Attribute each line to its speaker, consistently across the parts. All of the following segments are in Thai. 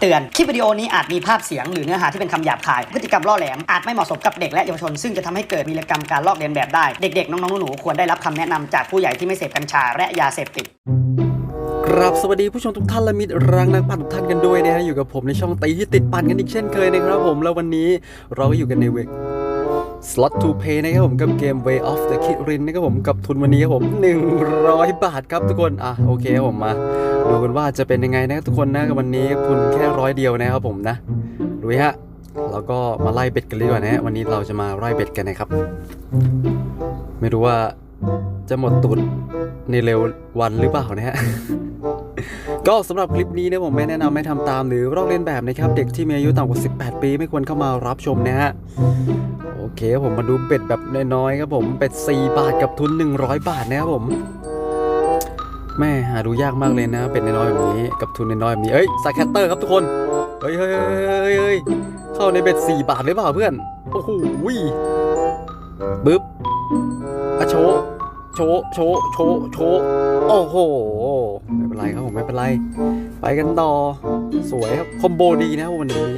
Speaker 1: เตือน คลิปวิดีโอนี้อาจมีภาพเสียงหรือเนื้อหาที่เป็นคำหยาบคาย พฤติกรรมล่อแหลม อาจไม่เหมาะสมกับเด็กและเยาวชน ซึ่งจะทำให้เกิดวีรกรรมการลอกเลียนแบบได้ เด็กๆ น้องๆ หนูๆ ควรได้รับคำแนะนำจากผู้ใหญ่ที่ไม่เสพกัญชาและยาเสพติด
Speaker 2: ครับสวัสดีผู้ชมทุกท่านและมิตรรังนักปั่นทุกท่านกันด้วยนะฮะอยู่กับผมในช่องตีที่ติดปั่นกันอีกเช่นเคยนะครับผมแล้ววันนี้เราก็อยู่กันในเวก slot to pay นะครับผมกับเกม way of the Kirin นะครับผมกับทุนวันนี้ครับผม 100 บาทครับทุกคนอะโอเคครับผมมาดูกันว่าจะเป็นยังไงนะครับทุกคนนะกับวันนี้ทุนแค่ร้อยเดียวนะครับผมนะดูฮะเราก็มาไล่เบ็ดกันเลยดีกว่านะวันนี้เราจะมาไล่เบ็ดกันนะครับ ไม่รู้ว่าจะหมดตุนในเร็ววันหรือเปล่านะฮะ ก็สำหรับคลิปนี้เนี่ยผมไม่แนะนำให้ทำตามหรือลอกเลียนแบบนะครับ เด็กที่มีอายุต่ำกว่า 18 ปีไม่ควรเข้ามารับชมนะฮะโอเคผมมาดูเบ็ดแบบน้อยๆครับผมเป็ด 4 บาทกับทุน 100 บาทนะครับผมแม่หาดูยากมากเลยนะ เป็ดน้อยๆแบบนี้กับทุนน้อยๆแบบนี้เอ้ยสาแคตเตอร์ครับทุกคนเฮ้ยเฮ้ยเฮ้ยเฮ้ยเข้าในเบ็ด 4 บาทหรือเปล่าเพื่อนโอ้โหบึ๊บอะโชโชว์โชว์โชว์โชว์โอ้โห ไป็นไรครับผมไม่เป็นไร ไปกันต่อ สวยครับ คอมโบดีนะครับวันนี้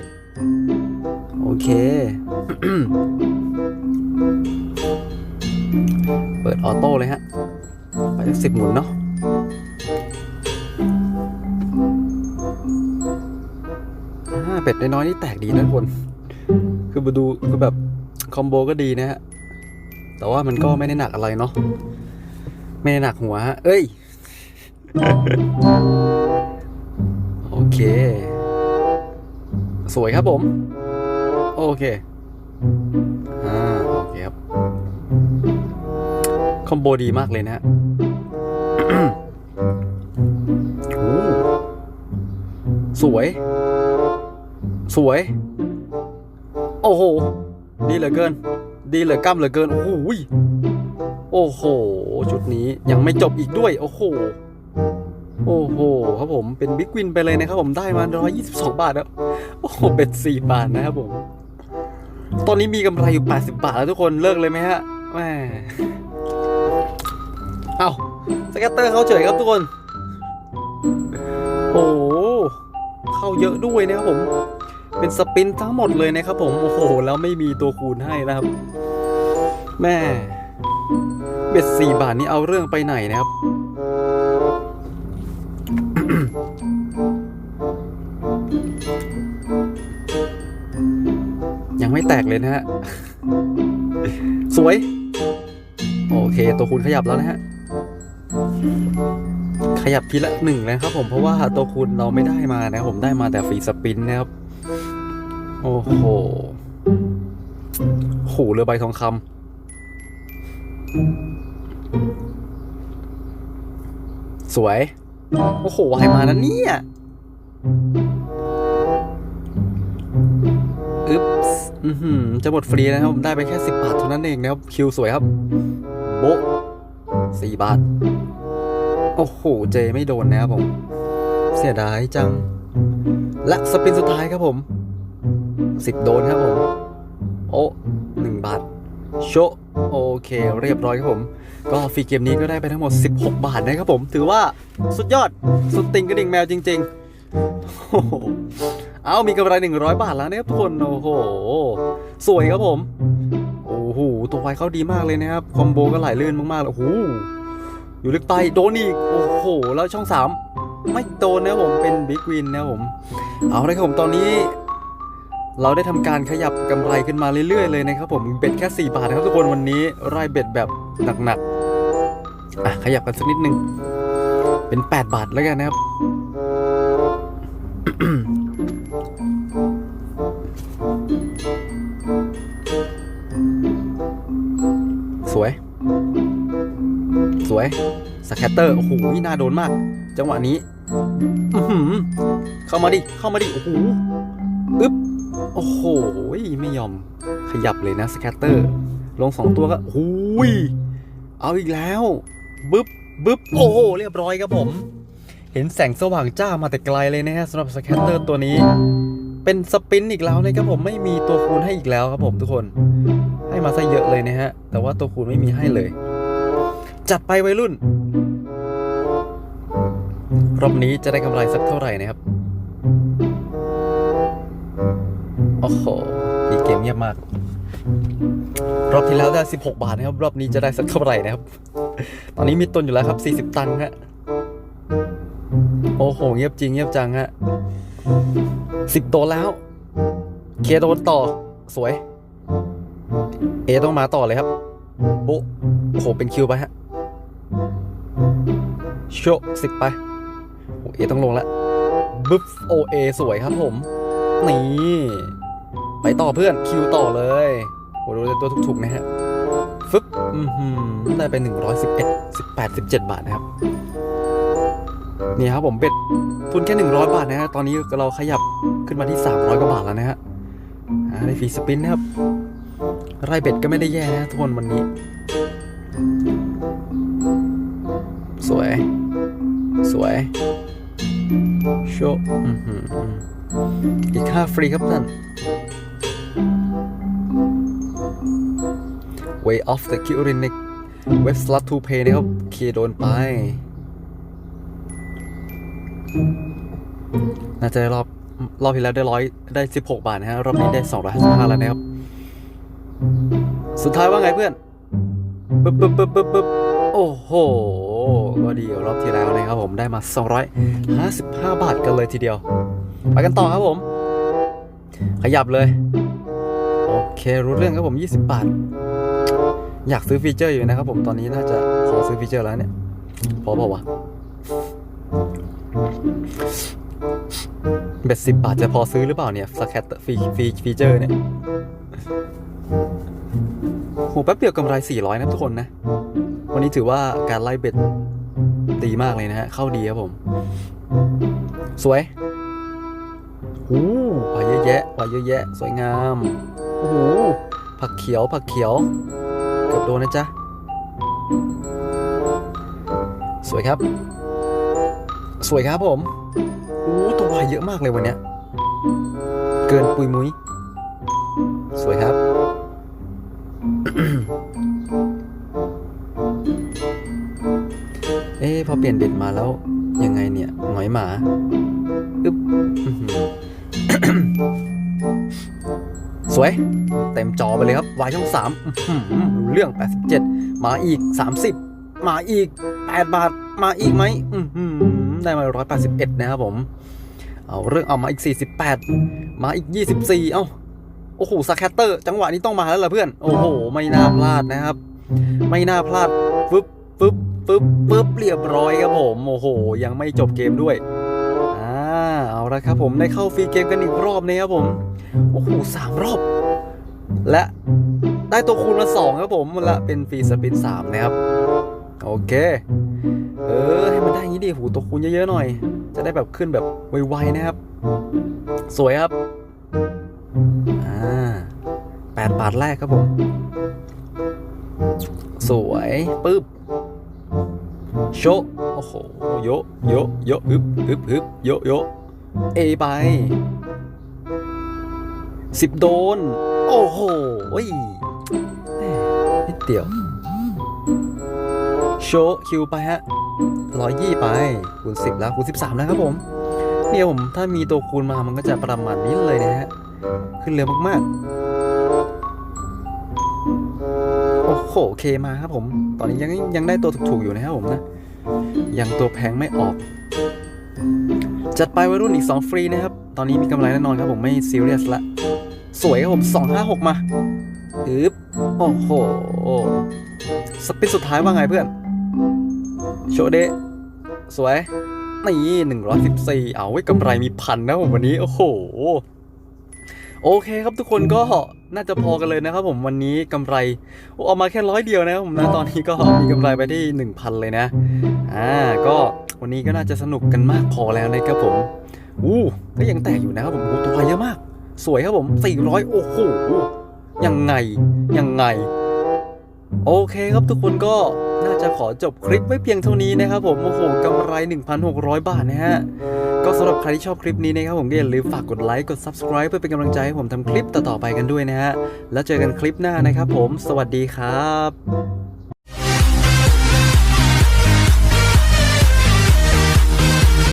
Speaker 2: โอเค เปิดออโต้เลยฮะ ไปสักสิบหมุนเนาะเป็ดน้อยๆนี่แตกดีนะทุกคน คือมาดูคือแบบ คอมโบก็ดีนะฮะ แต่ว่ามันก็ไม่ได้หนักอะไรเนาะ ไม่ได้หนักหัวฮะ เอ้ย โอเค สวยครับผม โอเค อ่า โอเคครับ คอมโบดีมากเลยนะฮะโอ้สวย สวย โอ้โห ดีเหลือเกิน ดีเหลือกล้ำเหลือเกิน โอ้โหยโอ้โห ชุดนี้ยังไม่จบอีกด้วย โอ้โห โอ้โหครับผมเป็นบิ๊กวินไปเลยนะครับผมได้มา 122 บาทแล้วโอ้โหเป็น4บาทนะครับผม ตอนนี้มีกำไรอยู่ 80 บาทแล้วทุกคนเลิกเลยไหมฮะแหมเอ้าสแกตเตอร์เขาเฉยครับทุกคน โอ้โหเข้าเยอะด้วยนะครับผม เป็นสปินทั้งหมดเลยนะครับผม โอ้โห แล้วไม่มีตัวคูณให้นะครับ แม่ เบ็ดสี่บาทนี้เอาเรื่องไปไหนนะครับ ยังไม่แตกเลยนะฮะ สวย โอเค ตัวคูณขยับแล้วนะฮะ ขยับทีละหนึ่งนะครับผมเพราะว่าตัวคูณเราไม่ได้มานะผมได้มาแต่ฟรีสปินนะครับ โอ้โหโหเรือใบทองคำสวย โอ้โหวายมานะเนี่ยอึ๊บอือหือจะหมดฟรีนะครับผมได้ไปแค่ 10 บาทเท่านั้นเองนะครับ คิวสวยครับ โบ๊ะสี่บาท โอ้โห เจไม่โดนนะครับผม เสียดายจัง และสปินสุดท้ายครับผม 10 โดนครับผม โอ้หนึ่งบาท โช โอเคเรียบร้อยครับผม ก็ฟรีเกมนี้ก็ได้ไปทั้งหมด 16 บาทนะครับผม ถือว่าสุดยอดสุดติงกระดิ่งแมวจริงๆ เอามีกำไร 100 บาทแล้วนะครับทุกคนโอ้โห สวยครับผม โอ้โห ตัวไวเขาดีมากเลยนะครับ คอมโบก็ไหลลื่นมากๆเลยโอ้โหอยู่ลึกไปโดนอีก โอ้โห แล้วช่อง 3 ไม่โดนนะผมเป็นบิ๊กวินนะผม เอาเลยครับผมตอนนี้ เราได้ทำการขยับกำไรขึ้นมาเรื่อยๆเลยนะครับผมเบ็ดแค่ 4 บาทนะครับทุกคนวันนี้ไล่เบ็ดแบบหนักๆอะขยับกันสักนิดนึงเป็น 8 บาทแล้วกันนะครับสวย สวยสแคตเตอร์ โอ้โหน่าโดนมาก จังหวะนี้อเข้ามาดิ เข้ามาดิ โอ้โห อึ๊บ โอ้โห ไม่ยอมขยับเลยนะสแคตเตอร์ ลงสองตัวก็โอ้ยเอาอีกแล้วบึ๊บบึ๊บโอ้โห เรียบร้อยครับผม เห็นแสงสว่างจ้ามาแต่ไกลเลยนะฮะสำหรับสแคตเตอร์ตัวนี้ เป็นสปินอีกแล้วนะครับผมไม่มีตัวคูณให้อีกแล้วครับผมทุกคน ให้มาซะเยอะเลยนะฮะ แต่ว่าตัวคูณไม่มีให้เลย จัดไปวัยรุ่น รอบนี้จะได้กำไรสักเท่าไหร่นะครับ โหพี่เกมเงียบมาก รอบที่แล้วได้ 16 บาทนะครับ รอบนี้จะได้สักเท่าไหร่นะครับ ตอนนี้มีตุนอยู่แล้วครับ 40 ตังค์ฮะ โอ้โห เงียบจริงเงียบจังฮะ10โดนแล้ว เคโดนต่อ สวย เอต้องมาต่อเลยครับ โบะโอ้โห เป็นคิวไปฮะ โชสิบไปโอเอต้องลงแล้วบึ๊บโอเอสวยครับผม นี่ไป ต่อเพื่อนคิวต่อเลยโหดูเลยตัวถูกๆนะฮะฟึบอือหือได้ไป 111 18 17 บาทนะครับ นี่ครับผมเบ็ดทุนแค่ 100 บาทนะฮะ ตอนนี้เราขยับขึ้นมาที่ 300 กว่าบาทแล้วนะฮะอ่าได้ฟรีสปินนะครับ ไร่เบ็ดก็ไม่ได้แย่นะทุกคนวันนี้ สวย สวย โชว์อื้อหืออีกค่าฟรีครับท่าน Way of the k i r i n ในเว็บ slot to pay นะครับเคโดนไป น่าจะได้รอบ รอบที่แล้วได้ร้อยได้ 16 บาทนะฮะ รอบนี้ได้ 255 แล้วนะครับ สุดท้ายว่าไงเพื่อนปึ๊บปึ๊บปึ๊บปึ๊บปึ๊บโอ้โห ก็ดีกว่รอบที่แล้วนะครับผมได้มา 255 บาทกันเลยทีเดียว ไปกันต่อครับผม ขยับเลย โอเค รู้เรื่องครับผม 20 บาท อยากซื้อฟีเจอร์อยู่นะครับผมตอนนี้น่าจะพอซื้อฟีเจอร์แล้วเนี่ย พอเปล่าวะเบ็ดสิบบาทจะพอซื้อหรือเปล่าเนี่ยสแคตฟรีฟรีฟีเจอร์เนี่ยโหแป๊บเดียวกำไร 400 นะทุกคนนะ วันนี้ถือว่าการไล่เบ็ดดีมากเลยนะฮะ เข้าดีครับผม สวยโอ้ปลาเยอะแยะปลาเยอะแยะ สวยงาม โอ้โหผักเขียวผักเขียว เกือบโดนนะจ๊ะ สวยครับ สวยครับผมโอ้ตัววายเยอะมากเลยวันเนี้ย เกินปุยมุ้ย สวยครับ เอ๊ะพอเปลี่ยนเบ็ดมาแล้ว ยังไงเนี่ยหงอยหมา อึ๊บ วย เต็มจอไปเลยครับวายช่องสามอื้อหือรู้เรื่อง 87 มาอีก 30 มาอีก 8 บาท มาอีกไหมอื้อหือได้มา 181 นะครับผม เอาเรื่องเอามาอีก 48 มาอีก 24 เอ้า โอ้โหสแคตเตอร์ จังหวะนี้ต้องมาแล้วล่ะเพื่อน โอ้โห ไม่น่าพลาดนะครับ ไม่น่าพลาดฟึบฟึบฟึบฟึบเรียบร้อยครับผม โอ้โห ยังไม่จบเกมด้วย เอาละครับผมได้เข้าฟรีเกมกันอีกรอบนะครับผม โอ้โหสามรอบ และได้ตัวคูณมาสองครับผมและเป็นฟรีสปินสามนะครับ โอเค เออ ให้มันได้อย่างนี้ดิหูตัวคูณเยอะๆหน่อย จะได้แบบขึ้นแบบไวๆนะครับ สวยครับ อ่าแปดบาทแรกครับผม สวยปึ๊บ โชโอ้โหโยโยโยฮึบฮึบฮึบโยโยเอไปสิบโดน โอ้โหเฮ้ยแหม่นิดเดียว โชคิวไปฮะร้อยยี่ไปคูณสิบแล้วคูณสิบสามแล้วครับผม เนี่ยผม ถ้ามีตัวคูณมามันก็จะประมาณนี้เลยนะฮะ ขึ้นเร็วมากๆ โอ้โหเคมาครับผม ตอนนี้ยังยังได้ตัวถูกๆอยู่นะครับผมนะ ยังตัวแพงไม่ออก จัดไปวัยรุ่นอีก 2 ฟรีนะครับ ตอนนี้มีกำไรแน่นอนครับผมไม่ซีเรียสละ สวยครับผม 256 มาอึบโอ้โห สปินสุดท้ายว่าไงเพื่อน โชเดะสวย นี่114เอาไว้กำไรมีพันนะผมวันนี้ โอ้โห โอเคครับทุกคนก็ น่าจะพอกันเลยนะครับผมวันนี้กำไรโอ้เอามาแค่ร้อยเดียวนะครับผมนะตอนนี้ก็มีกำไรไปที่ 1,000 เลยนะอ่าก็วันนี้ก็น่าจะสนุกกันมากพอแล้วนะครับผมอู้ก็ยังแตกอยู่นะครับผมโอ้ตัวเยอะมาก สวยครับผม 400 โอ้โหยังไงยังไง โอเคครับทุกคนก็น่าจะขอจบคลิปไว้เพียงเท่านี้นะครับผมโอ้โหกำไร 1,600 บาทนะฮะ ก็สำหรับใครที่ชอบคลิปนี้นะครับผมก็อย่าลืมฝากกดไลค์กด Subscribe เพื่อเป็นกำลังใจให้ผมทำคลิปต่อๆไปกันด้วยนะฮะ แล้วเจอกันคลิปหน้านะครับผม สวัสดีครับ